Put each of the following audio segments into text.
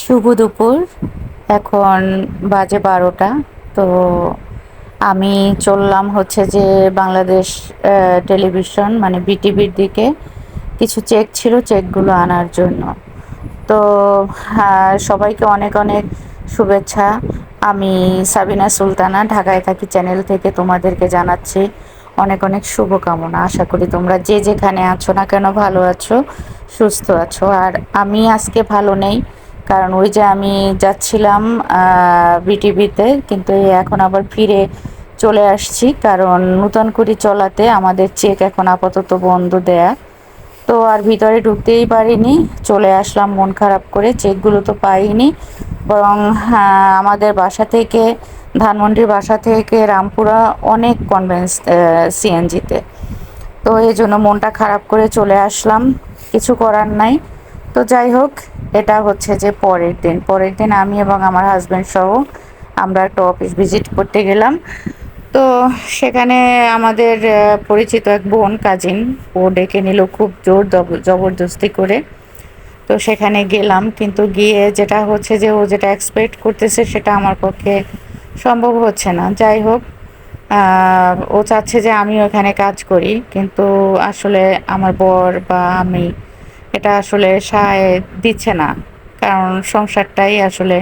শুভ দুপুর। এখন বাজে বারোটা, তো আমি চললাম হচ্ছে যে বাংলাদেশ টেলিভিশন মানে বিটিভির দিকে। কিছু চেক ছিল, চেকগুলো আনার জন্য। তো সবাইকে অনেক অনেক শুভেচ্ছা। আমি সাবিনা সুলতানা, ঢাকায় থাকি চ্যানেল থেকে তোমাদেরকে জানাচ্ছি অনেক অনেক শুভকামনা। আশা করি তোমরা যে যেখানে আছো না কেন ভালো আছো, সুস্থ আছো। আর আমি আজকে ভালো নেই কারণ ওই যে আমি যাচ্ছিলাম বিটিভিতে কিন্তু এখন আবার ফিরে চলে আসছি। কারণ নূতন করে চলাতে আমাদের চেক এখন আপাতত বন্ধ দেয়া। তো আর ভিতরে ঢুকতেই পারিনি, চলে আসলাম মন খারাপ করে চেকগুলো তো পাইনি। বরং আমাদের বাসা থেকে, ধানমন্ডির বাসা থেকে রামপুরা অনেক কনভেন্স সিএনজিতে তো এই জন্য মনটা খারাপ করে চলে আসলাম, কিছু করার নাই। তো যাই হোক এটা হচ্ছে যে পরের দিন। পরের দিন আমি এবং আমার হাজব্যান্ড সহ আমরা একটা অফিস ভিজিট করতে গেলাম। তো সেখানে আমাদের পরিচিত এক বোন কাজিন ও ডেকে নিল খুব জোর জব- জবরদস্তি করে। তো সেখানে গেলাম, কিন্তু গিয়ে যেটা হচ্ছে যে ও যেটা এক্সপেক্ট করতেছে সেটা আমার পক্ষে সম্ভব হচ্ছে না। যাই হোক ও চাচ্ছে যে আমি ওখানে কাজ করি, কিন্তু আসলে আমার বর বা আমি এটা আসলে সায় দিচ্ছে না। কারণ সংসারটাই আসলে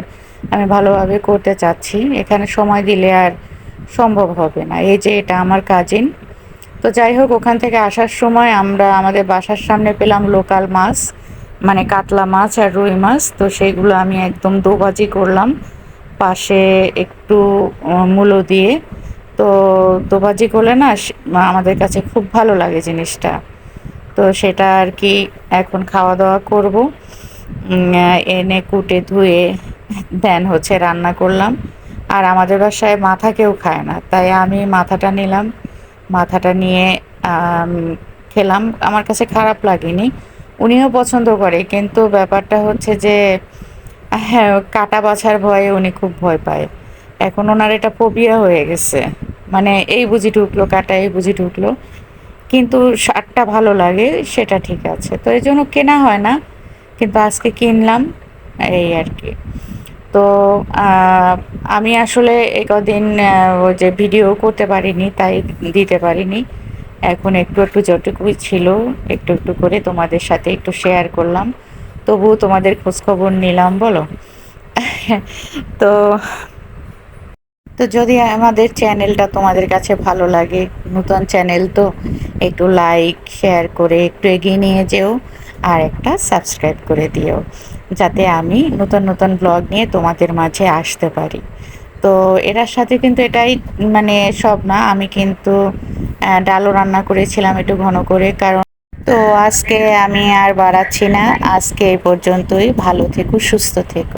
আমি ভালোভাবে করতে চাচ্ছি। এখানে সময় দিলে আর সম্ভব হবে না। এই যে এটা আমার কাজিন তো যাই হোক, ওখান থেকে আসার সময় আমরা আমাদের বাসার সামনে পেলাম লোকাল মাছ মানে কাতলা মাছ আর রুই মাছ। তো সেইগুলো আমি একদম দোবাজি করলাম। পাশে একটু মূলো দিয়ে। তো দোবাজি করলে না আমাদের কাছে খুব ভালো লাগে জিনিসটা। তো সেটা আর কি এখন খাওয়া দাওয়া করব এনে কুটে ধুয়ে দেন হচ্ছে রান্না করলাম। আর আমাদের বাসায় মাথা কেউ খায় না, তাই আমি মাথাটা নিলাম। মাথাটা নিয়ে খেলাম। আমার কাছে খারাপ লাগেনি, উনিও পছন্দ করে, কিন্তু ব্যাপারটা হচ্ছে যে হ্যাঁ কাটা বাছার ভয়ে উনি খুব ভয় পায়। এখন ওনার এটা ফোবিয়া হয়ে গেছে। মানে এই বুঝি ঢুকলো, কাটা এই বুঝি ঢুকলো। কিন্তু শার্টটা ভালো লাগে, সেটা ঠিক আছে। তো এই জন্য কেনা হয় না, কিন্তু আজকে কিনলাম, এই আর কি। তো আমি আসলে কদিন ওই যে ভিডিও করতে পারিনি, তাই দিতে পারিনি। এখন একটু একটু যতটুকুই ছিল, একটু একটু করে তোমাদের সাথে একটু শেয়ার করলাম। তবুও তোমাদের খোঁজখবর নিলাম, বলো? তো তো যদি আমাদের চ্যানেলটা তোমাদের কাছে ভালো লাগে, নতুন চ্যানেল তো একটু লাইক শেয়ার করে একটু এগিয়ে নিয়ে যেও আর একটা সাবস্ক্রাইব করে দিও, যাতে আমি নতুন নতুন ব্লগ নিয়ে তোমাদের মাঝে আসতে পারি। তো এটার সাথে কিন্তু এটাই মানে সব না, আমি কিন্তু ডালও রান্না করেছিলাম একটু ঘন করে, কারণ তো আজকে আমি আর বাড়াচ্ছি না, আজকে এই পর্যন্তই, ভালো থেকো, সুস্থ থেকো।